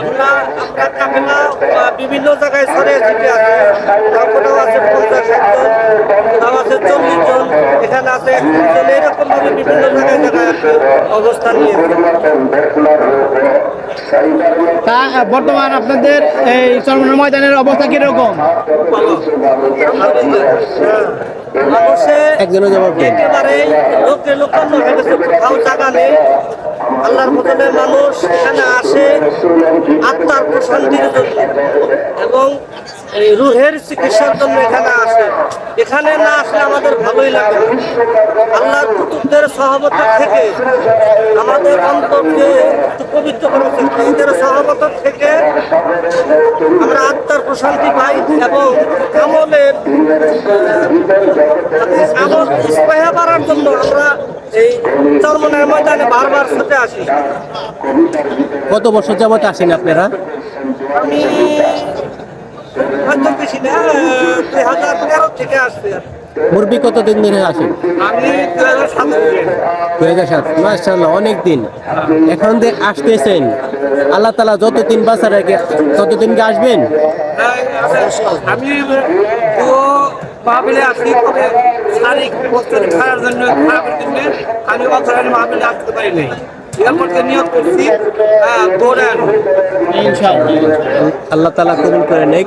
আমরা আমরা কাফেলা বিভিন্ন জায়গায় ছড়িয়ে ছিটে আছে। তারপরেও আছে পঞ্চাশ জন তাও আছে চল্লিশ জন এখানে আছে একত্রিশ জন। এরকম ভাবে বিভিন্ন জায়গায় জায়গায় অবস্থান নিয়েছে। তা আহ, বর্তমান আপনাদের এই চরমনের ময়দানের অবস্থা কীরকম? মানুষে একজনের জবাব দেন। লোকে হয়ে গেছে কোথাও জায়গা নেই। আল্লাহর বদলে মানুষ এখানে প্রশান্তির জন্য এবং এই রুহের চিকিৎসার জন্য এখানে আসে। এখানে না আসলে আমাদের ভালোই লাগে না। আল্লাহর কুতুবদের সহবত থেকে আমাদের অন্তরকে পবিত্র করা উচিত সহবত থেকে আমরা আত্মার প্রশান্তি পাই এবং আমলের আমল স্পায়া বাড়ার জন্য আমরা এই চরমনের ময়দানে বারবার সাথে আসি। কত বছর যাবত আসেন আপনারা? আমি হয়তো বেশি না দুই হাজার তেরো থেকে আসছি আর কি। মুরবি কতদিন ধরে আসেন দুই হাজার সাত। মাসাল্লাহ অনেক দিন এখন যে আসতেছেন আল্লাহ তালা যতদিন বাঁচা রাখে ততদিনকে আসবেন? আমি তো মাহবিলে আসি তবে শারীরিক বছর খাওয়ার জন্য খারাপের জন্য আমি অথরানি মাহবিলে আসতে পারি নাই। এরপরকে নিয়োগ করছি দৌড়ানো আল্লাহ তালা কবুল করে নেক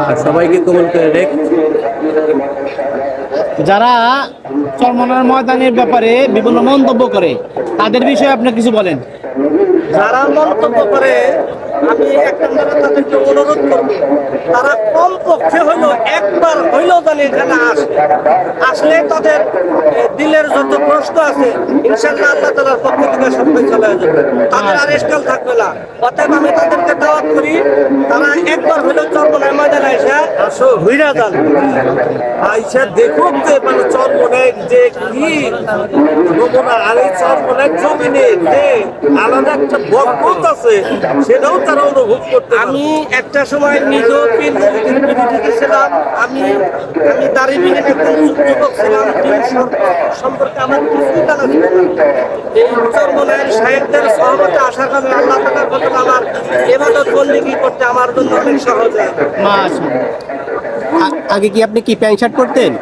আর সবাইকে কবুল করে নেক। যারা চরমনের ময়দানের ব্যাপারে বিভিন্ন মন্তব্য করে তাদের বিষয়ে আপনি কিছু বলেন। যারা মন্তব্য করে আমি এক নম্বরে তাদেরকে অনুরোধ করব। তারা কম পক্ষে হইলেও একবার হইলেও জানি এখানে আসে আসলে তাদের দিলের যত প্রশ্ন আছে আর স্টল থাকবে না। অতএব আমি তাদেরকে করি, তারা একবার আইসা মানে আলাদা একটা আছে, সেটাও তারা অনুভব করতে আমি একটা সময় নিজেও ছিলাম আমি আমি দাঁড়িয়ে ছিলাম। সম্পর্কে আমার কিছুই জানা। এই চর্মনায়ের সাহেবদের সহমতে আসার কারণে আল্লাহ তালার বদল আমার এবাদত বন্দিগি করতে আমার জন্য অনেক সহজ হয় আগে কি আপনি কি প্যান্ট শার্ট পরতেন?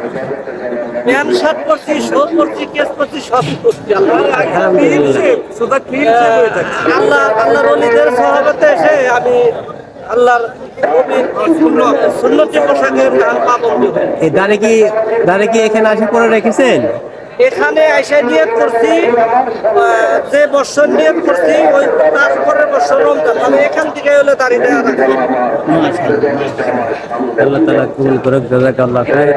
প্যান্ট শার্ট করছি করছি কেস আল্লাহ হয়ে আল্লাহ সহবতে এসে আমি আল্লাহর সুন্নতি পোশাকের নাম পাবন্দি এই দাঁড়ে কি দাঁড়ে কি এখানে আসে পরে রেখেছেন? এখানে এসে নিয়ত করছি যে বর্ষণ নিয়ত করছি ওই তারপরের বর্ষণ রমজান। আমি এখান থেকে হলে দাঁড়িয়ে দেওয়া রাখছি আল্লাহ তালা কবুল করুক জাজাক আল্লাহ খায়